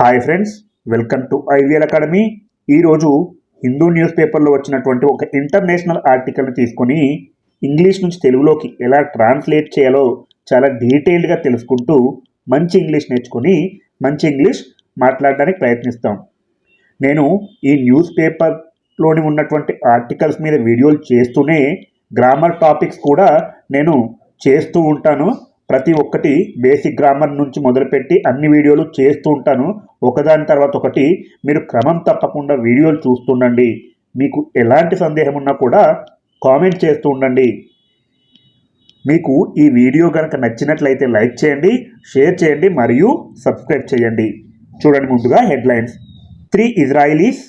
Hi friends welcome to IVL academy. ఈరోజు Hindu news పేపర్లో వచ్చినటువంటి ఒక ఇంటర్నేషనల్ ఆర్టికల్ని తీసుకొని ఇంగ్లీష్ నుంచి తెలుగులోకి ఎలా ట్రాన్స్లేట్ చేయాలో చాలా డీటెయిల్డ్గా తెలుసుకుంటూ మంచి ఇంగ్లీష్ నేర్చుకొని మంచి ఇంగ్లీష్ మాట్లాడడానికి ప్రయత్నిస్తాం. నేను ఈ న్యూస్ పేపర్లోని ఉన్నటువంటి ఆర్టికల్స్ మీద వీడియోలు చేస్తూనే గ్రామర్ టాపిక్స్ కూడా నేను చేస్తూ ఉంటాను. ప్రతి ఒక్కటి బేసిక్ గ్రామర్ నుంచి మొదలుపెట్టి అన్ని వీడియోలు చేస్తూ ఉంటాను. ఒకదాని తర్వాత ఒకటి మీరు క్రమం తప్పకుండా వీడియోలు చూస్తుండండి. మీకు ఎలాంటి సందేహం ఉన్నా కూడా కామెంట్ చేస్తూ ఉండండి. మీకు ఈ వీడియో కనుక నచ్చినట్లయితే లైక్ చేయండి షేర్ చేయండి మరియు సబ్స్క్రైబ్ చేయండి. చూడండి ముందుగా headlines three Israelis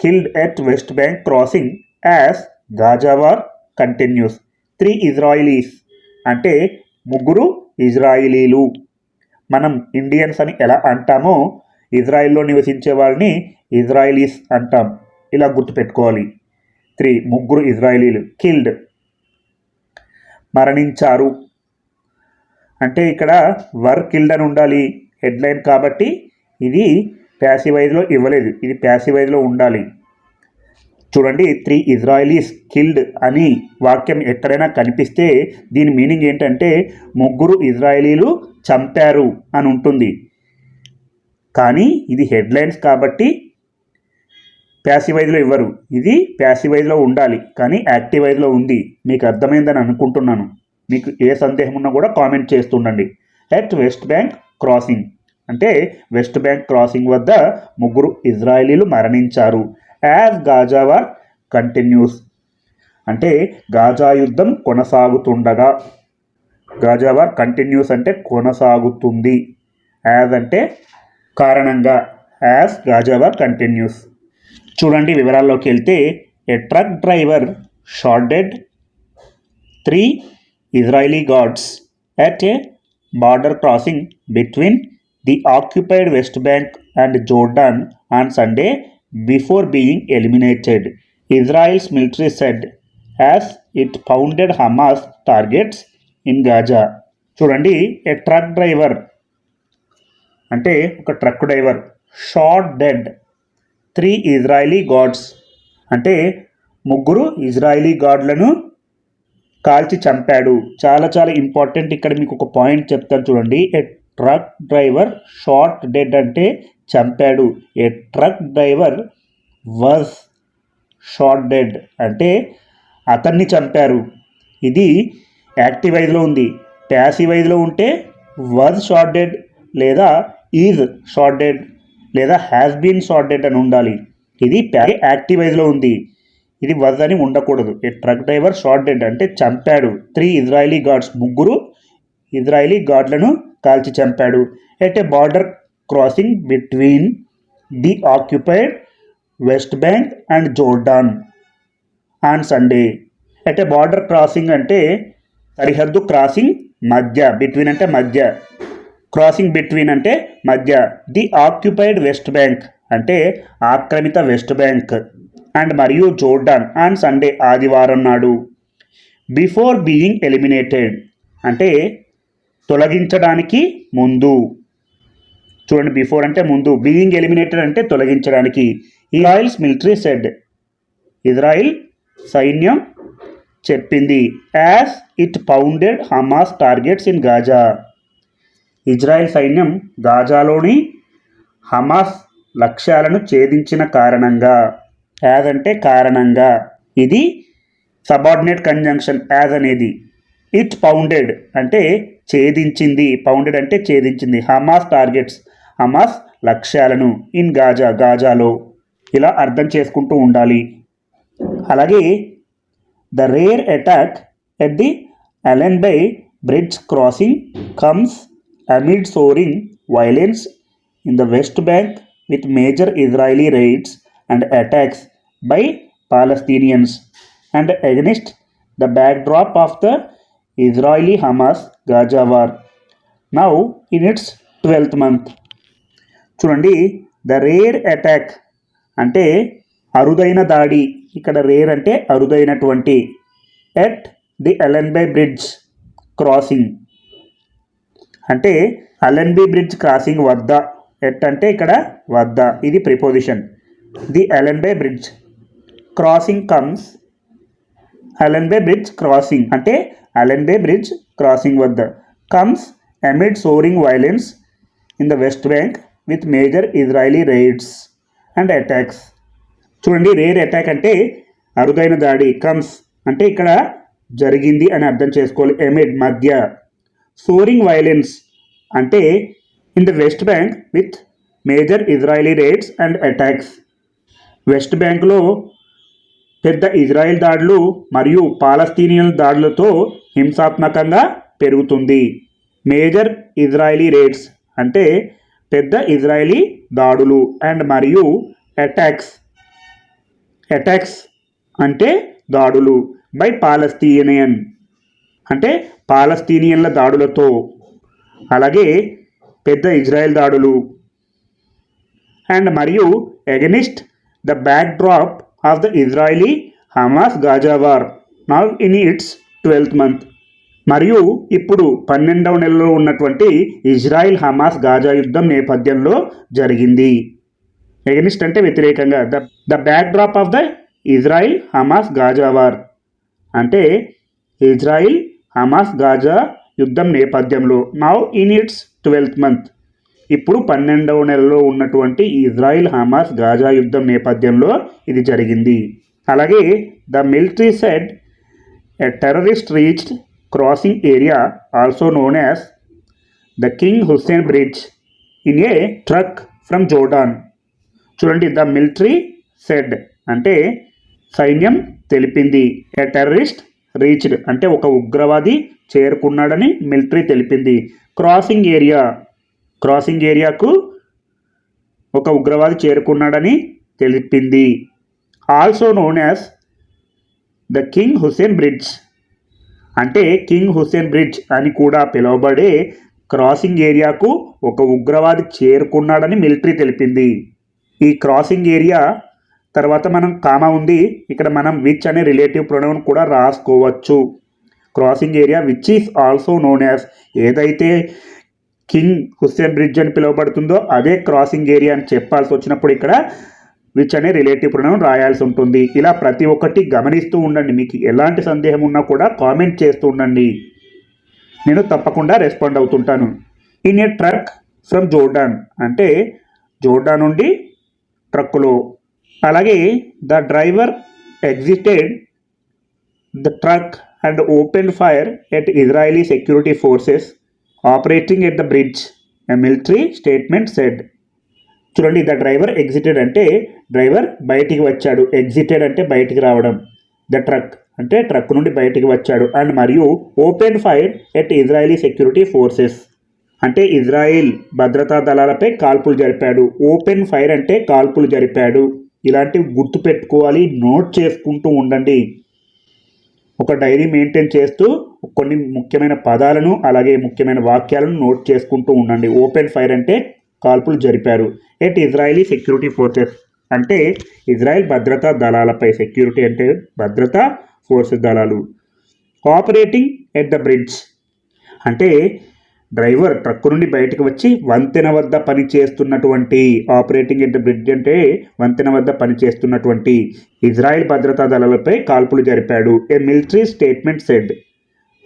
killed at West Bank crossing as Gaza war continues three Israelis అంటే ముగ్గురు ఇజ్రాయిలీలు. మనం ఇండియన్స్ అని ఎలా అంటామో ఇజ్రాయిల్లో నివసించే వాళ్ళని ఇజ్రాయిలీస్ అంటాం. ఇలా గుర్తుపెట్టుకోవాలి. త్రీ ముగ్గురు ఇజ్రాయిలీలు కిల్డ్. మరణించారు. అంటే ఇక్కడ వర్ కిల్డ్ అని ఉండాలి హెడ్లైన్ కాబట్టి ఇది ప్యాసివైజ్లో ఇవ్వలేదు ఇది ప్యాసివైజ్లో ఉండాలి. చూడండి త్రీ ఇజ్రాయలీస్ కిల్డ్ అని వాక్యం ఎక్కడైనా కనిపిస్తే దీని మీనింగ్ ఏంటంటే ముగ్గురు ఇజ్రాయలీలు చంపారు అని ఉంటుంది. కానీ ఇది హెడ్లైన్స్ కాబట్టి ప్యాసివైజ్లో ఇవ్వరు. ఇది ప్యాసివైజ్లో ఉండాలి. కానీ యాక్టివైజ్లో ఉంది. మీకు అర్థమైందని అనుకుంటున్నాను. మీకు ఏ సందేహం ఉన్నా కూడా comment చేస్తుండండి. At West Bank crossing. అంటే వెస్ట్ బ్యాంక్ క్రాసింగ్ వద్ద ముగ్గురు ఇజ్రాయలీలు మరణించారు. యాజ్ గాజా వార్ కంటిన్యూస్ అంటే గాజా యుద్ధం కొనసాగుతుండగా. గాజా వార్ కంటిన్యూస్ అంటే కొనసాగుతుంది. యాజ్ అంటే కారణంగా. యాజ్ గాజా వార్ కంటిన్యూస్ చూడండి వివరాల్లోకి వెళ్తే a truck driver shot dead three Israeli guards at a border crossing between the occupied West Bank and Jordan on Sunday before being eliminated. Israel's military said as it pounded Hamas targets in Gaza. చూడండి a truck driver అంటే ఒక truck driver shot dead three Israeli guards అంటే ముగ్గురు Israeli గాడ్లను కాల్చి చంపాడు చాలా చాలా ఇంపార్టెంట్ ఇక్కడ మీకు ఒక పాయింట్ చెప్తాను చూడండి a truck driver shot dead అంటే చంపాడు. A truck driver was shot dead. అంటే అతన్ని చంపారు. ఇది యాక్టివ్ వైజ్లో ఉంది. ప్యాసివైజ్లో ఉంటే వర్స్ షార్ట్ డెడ్ లేదా ఈజ్ షార్ట్ డెడ్ లేదా హ్యాస్ బీన్ షార్ట్ డెడ్ అని ఉండాలి. ఇది యాక్టివ్ వైజ్లో ఉంది. ఇది వజ్ అని ఉండకూడదు. A truck driver shot dead అంటే చంపాడు. త్రీ ఇజ్రాయలీ గార్డ్స్ ముగ్గురు ఇజ్రాయలీ గాడ్లను కాల్చి చంపాడు. At a border crossing between the occupied West Bank and Jordan on Sunday అంటే బార్డర్ క్రాసింగ్ అంటే సరిహద్దు క్రాసింగ్ మధ్య బిట్వీన్ అంటే మధ్య. క్రాసింగ్ బిట్వీన్ అంటే మధ్య. ది ఆక్యుపైడ్ వెస్ట్ బ్యాంక్ అంటే ఆక్రమిత వెస్ట్ బ్యాంక్ అండ్ మరియు జోర్డాన్ ఆన్ సండే ఆదివారం నాడు. బిఫోర్ బీయింగ్ ఎలిమినేటెడ్ అంటే తొలగించడానికి ముందు. చూడండి బిఫోర్ అంటే ముందు. బీయింగ్ ఎలిమినేటెడ్ అంటే తొలగించడానికి. ఇజ్రాయిల్స్ మిలిటరీ సెడ్ ఇజ్రాయిల్ సైన్యం చెప్పింది. As it pounded Hamas targets in Gaza Israel సైన్యం గాజాలోని హమాస్ లక్ష్యాలను ఛేదించిన కారణంగా. యాజ్ అంటే కారణంగా. ఇది సబార్డినేట్ కంజంక్షన్ యాజ్ అనేది. ఇట్ పౌండెడ్ అంటే ఛేదించింది. పౌండెడ్ అంటే ఛేదించింది. హమాస్ టార్గెట్స్ హమాస్ లక్ష్యాలను ఇన్ గాజా గాజాలో ఇలా అర్థం చేసుకుంటూ ఉండాలి. అలాగే the rare attack at the Allenby bridge crossing comes amid soaring violence in the West Bank with major Israeli raids and attacks by Palestinians. And against the backdrop of the Israeli Hamas Gaza war now in its twelfth month. చూడండి the rare attack అంటే అరుదైన దాడి. ఇక్కడ rare అంటే అరుదైనటువంటి. At the Allenby bridge crossing అంటే Allenby bridge crossing వద్ద. At అంటే ఇక్కడ వద్ద. ఇది preposition the Allenby bridge crossing comes Allenby bridge crossing అంటే అలెన్బే బ్రిడ్జ్ క్రాసింగ్ వద్ద. Comes amid soaring violence in the West Bank with major Israeli raids and attacks చూడండి rare attack అంటే అరుదైన దాడి కమ్స్ అంటే ఇక్కడ జరిగింది అని అర్థం చేసుకోవాలి. ఎమిడ్ మధ్య. సోరింగ్ వైలెన్స్ అంటే in the West Bank with major Israeli raids and attacks West బ్యాంక్లో పెద్ద ఇజ్రాయెల్ దాడులు మరియు పాలస్తీనియన్ దాడులతో హింసాత్మకంగా పెరుగుతుంది. మేజర్ ఇజ్రాయలీ రేట్స్ అంటే పెద్ద ఇజ్రాయలీ దాడులు అండ్ మరియు అటాక్స్. అటాక్స్ అంటే దాడులు బై పాలస్తీనియన్. అంటే పాలస్తీనియన్ల దాడులతో. అలాగే పెద్ద ఇజ్రాయెల్ దాడులు. అండ్ మరియు against the backdrop of the Israeli Hamas Gaza war now in its twelfth month. మరియు ఇప్పుడు పన్నెండవ నెలలో ఉన్నటువంటి ఇజ్రాయిల్ హమాస్ గాజా యుద్ధం నేపథ్యంలో జరిగింది. ఎగనిస్ట్ అంటే వ్యతిరేకంగా. The the backdrop of the Israel Hamas Gaza war అంటే ఇజ్రాయిల్ హమాస్ గాజా యుద్ధం నేపథ్యంలో. Now in its twelfth month ఇప్పుడు పన్నెండవ నెలలో ఉన్నటువంటి ఇజ్రాయిల్ హమాస్ గాజా యుద్ధం నేపథ్యంలో ఇది జరిగింది. అలాగే the military said a terrorist reached crossing area also known as the King Hussein bridge in a truck from Jordan చూడండి ద మిలిటరీ సెడ్ అంటే సైన్యం తెలిపింది. ఎ టెర్రరిస్ట్ రీచ్డ్ అంటే ఒక ఉగ్రవాది చేరుకున్నాడని మిలిటరీ తెలిపింది. క్రాసింగ్ ఏరియా క్రాసింగ్ ఏరియాకు ఒక ఉగ్రవాది చేరుకున్నాడని తెలిపింది. Also known as the King Hussein bridge అంటే కింగ్ హుస్సేన్ బ్రిడ్జ్ అని కూడా పిలువబడే క్రాసింగ్ ఏరియాకు ఒక ఉగ్రవాది చేరుకున్నాడని మిలిటరీ తెలిపింది. ఈ క్రాసింగ్ ఏరియా తర్వాత మనం కామా ఉంది. ఇక్కడ మనం విచ్ అనే రిలేటివ్ ప్రొనౌన్ కూడా రాసుకోవచ్చు. Crossing area which is also known as ఏదైతే కింగ్ హుస్సేన్ బ్రిడ్జ్ అని పిలువబడుతుందో అదే క్రాసింగ్ ఏరియా అని చెప్పాల్సి వచ్చినప్పుడు ఇక్కడ విచ్ అనే రిలేటివ్ ప్రొనౌన్ రాయాల్సి ఉంటుంది. ఇలా ప్రతి ఒక్కటి గమనిస్తూ ఉండండి. మీకు ఎలాంటి సందేహం ఉన్నా కూడా కామెంట్ చేస్తూ ఉండండి. నేను తప్పకుండా respond అవుతుంటాను. In a truck from Jordan అంటే జోర్డాన్ నుండి ట్రక్కులో అలాగే the driver exited the truck and open fire at Israeli security forces operating at the bridge a military statement said చూడండి ద డ్రైవర్ ఎగ్జిటెడ్ అంటే డ్రైవర్ బయటికి వచ్చాడు. Exited అంటే బయటికి రావడం. ద ట్రక్ అంటే ట్రక్ నుండి బయటికి వచ్చాడు. అండ్ మరియు open fire at Israeli security forces అంటే ఇజ్రాయిల్ భద్రతా దళాలపై కాల్పులు జరిపాడు. ఓపెన్ ఫైర్ అంటే కాల్పులు జరిపాడు. ఇలాంటివి గుర్తు పెట్టుకోవాలి నోట్ చేసుకుంటూ ఉండండి. ఒక డైరీ మెయింటైన్ చేస్తూ కొన్ని ముఖ్యమైన పదాలను అలాగే ముఖ్యమైన వాక్యాలను నోట్ చేసుకుంటూ ఉండండి. ఓపెన్ ఫైర్ అంటే కాల్పులు జరిపారు. At Israeli security forces? అంటే ఇజ్రాయెల్ భద్రతా దళాలపై సెక్యూరిటీ అంటే భద్రతా ఫోర్సెస్ దళాలు. Operating at the bridge. అంటే డ్రైవర్ ట్రక్ నుండి బయటకు వచ్చి వంతెన వద్ద పని చేస్తున్నటువంటి ఆపరేటింగ్ ఎట్ ద బ్రిడ్జ్ అంటే వంతెన వద్ద పనిచేస్తున్నటువంటి ఇజ్రాయెల్ భద్రతా దళాలపై కాల్పులు జరిపాడు. ఏ మిలిటరీ స్టేట్మెంట్ సెడ్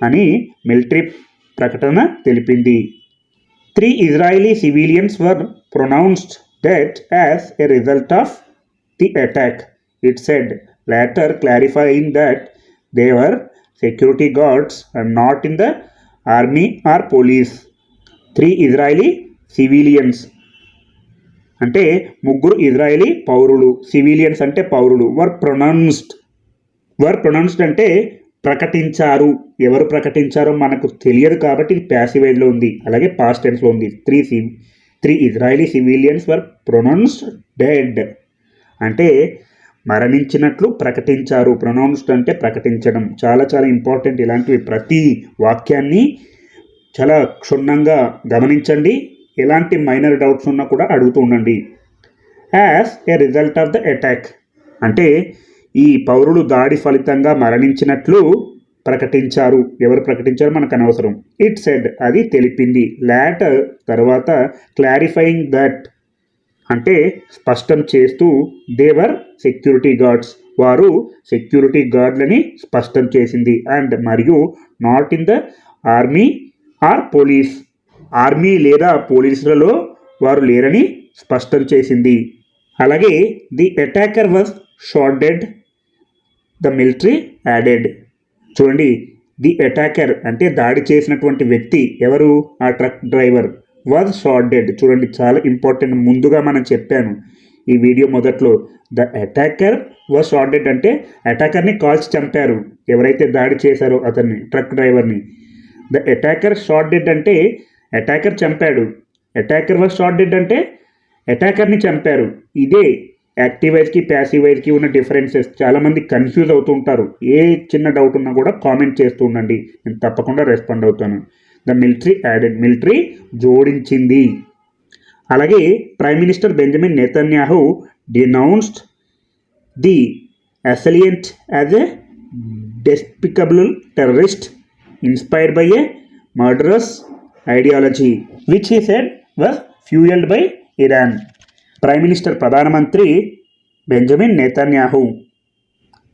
అని మిలిటరీ ప్రకటన తెలిపింది. Three Israeli civilians were pronounced death as a result of the attack it said later clarifying that they were security guards and not in the army or police three Israeli civilians అంటే ముగ్గురు Israeli పౌరులు civilians అంటే పౌరులు వర్ pronounced వర్ pronounced అంటే ప్రకటించారు. ఎవరు ప్రకటించారో మనకు తెలియదు కాబట్టి ప్యాసివ్ ఏజ్లో ఉంది. అలాగే పాస్ట్ టెన్స్లో ఉంది. Three C three Israeli civilians were pronounced dead అంటే మరణించినట్లు ప్రకటించారు. ప్రొనౌన్స్డ్ అంటే ప్రకటించడం. చాలా చాలా ఇంపార్టెంట్ ఇలాంటివి ప్రతి వాక్యాన్ని చాలా క్షుణ్ణంగా గమనించండి. ఎలాంటి మైనర్ డౌట్స్ ఉన్నా కూడా అడుగుతూ ఉండండి. As a result of the attack అంటే ఈ పౌరులు దాడి ఫలితంగా మరణించినట్లు ప్రకటించారు. ఎవరు ప్రకటించారు? మనకు అనవసరం. ఇట్ సెడ్ అది తెలిపింది. లాటర్ తర్వాత క్లారిఫైయింగ్ దట్ అంటే స్పష్టం చేస్తూ దేవర్ సెక్యూరిటీ గార్డ్స్ వారు సెక్యూరిటీ గార్డులని స్పష్టం చేసింది. అండ్ మరియు not in the army or police army లేదా పోలీసులలో వారు లేరని స్పష్టం చేసింది. అలాగే the attacker was shot dead the military added. చూడండి ది అటాకర్ అంటే దాడి చేసినటువంటి వ్యక్తి ఎవరు? ఆ truck driver was shot dead చూడండి చాలా ఇంపార్టెంట్. ముందుగా మనం చెప్పాను ఈ వీడియో మొదట్లో the attacker was shot dead అంటే అటాకర్ని కాల్చి చంపారు. ఎవరైతే దాడి చేశారో అతన్ని ట్రక్ డ్రైవర్ని. ద అటాకర్ షార్ట్ డెడ్ అంటే అటాకర్ చంపాడు. అటాకర్ వాజ్ షార్ట్ డెడ్ అంటే అటాకర్ని చంపారు. ఇదే యాక్టివ్ వైజ్కి ప్యాసివ్ వైజ్కి ఉన్న డిఫరెన్సెస్ చాలామంది కన్ఫ్యూజ్ అవుతుంటారు ఏ చిన్న డౌట్ ఉన్నా కూడా కామెంట్ చేస్తూ ఉండండి. నేను తప్పకుండా రెస్పాండ్ అవుతాను. ద మిలిటరీ యాడెడ్ మిలిటరీ జోడించింది. అలాగే prime minister Benjamin Netanyahu denounced the assailant as a despicable terrorist inspired by a murderous ideology which he said was fuelled by Iran prime minister ప్రధానమంత్రి Benjamin Netanyahu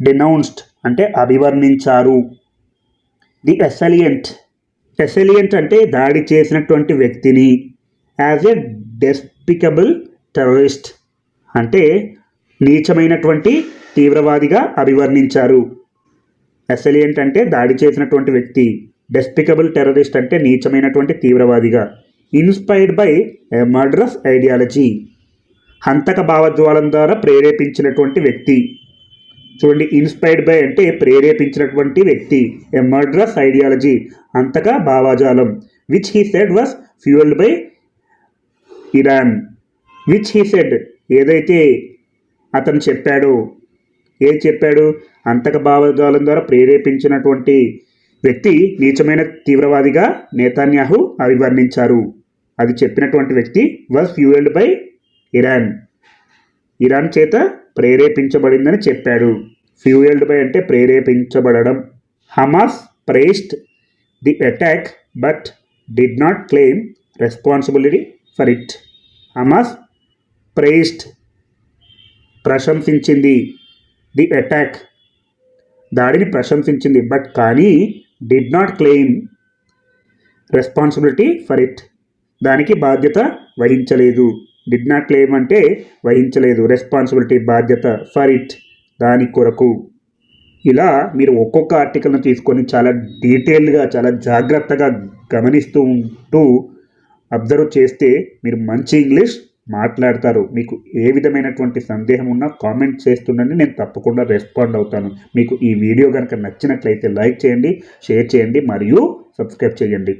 denounced అంటే అభివర్ణించారు. The ఎసలియంట్ ఎసలియంట్ అంటే దాడి చేసినటువంటి వ్యక్తిని as a despicable terrorist అంటే నీచమైనటువంటి తీవ్రవాదిగా అభివర్ణించారు. ఎసలియంట్ అంటే దాడి చేసినటువంటి వ్యక్తి డెస్పికబుల్ టెర్రరిస్ట్ అంటే నీచమైనటువంటి తీవ్రవాదిగా inspired by a murderous ideology హంతక భావజ్వాలం ద్వారా ప్రేరేపించినటువంటి వ్యక్తి. చూడండి ఇన్స్పైర్డ్ బై అంటే ప్రేరేపించినటువంటి వ్యక్తి. ఎ మర్డ్రస్ ఐడియాలజీ అంతక భావజాలం which he said was fuelled by Iran which he said ఏదైతే అతను చెప్పాడో ఏది చెప్పాడు? అంతక భావజాలం ద్వారా ప్రేరేపించినటువంటి వ్యక్తి నీచమైన తీవ్రవాదిగా నేతాన్యాహు అభివర్ణించారు. అది చెప్పినటువంటి వ్యక్తి was fuelled by Iran. Iran చేత ప్రేరేపించబడిందని చెప్పాడు. ఫ్యూయల్డ్ బై అంటే ప్రేరేపించబడడం. Hamas praised the attack but did not claim responsibility for it Hamas praised ప్రశంసించింది. The attack దాడిని ప్రశంసించింది బట్ కానీ did not claim responsibility for it దానికి బాధ్యత వహించలేదు. డిడ్ నాట్ క్లెయిమ్ అంటే వహించలేదు. రెస్పాన్సిబిలిటీ బాధ్యత ఫర్ ఇట్ దాని కొరకు. ఇలా మీరు ఒక్కొక్క ఆర్టికల్ను తీసుకొని చాలా డీటెయిల్గా చాలా జాగ్రత్తగా గమనిస్తూ ఉంటూ అబ్జర్వ్ చేస్తే మీరు మంచి ఇంగ్లీష్ మాట్లాడతారు. మీకు ఏ విధమైనటువంటి సందేహం ఉన్నా కామెంట్ చేస్తుండండి. నేను తప్పకుండా రెస్పాండ్ అవుతాను. మీకు ఈ వీడియో కనుక నచ్చినట్లయితే లైక్ చేయండి షేర్ చేయండి మరియు సబ్స్క్రైబ్ చేయండి.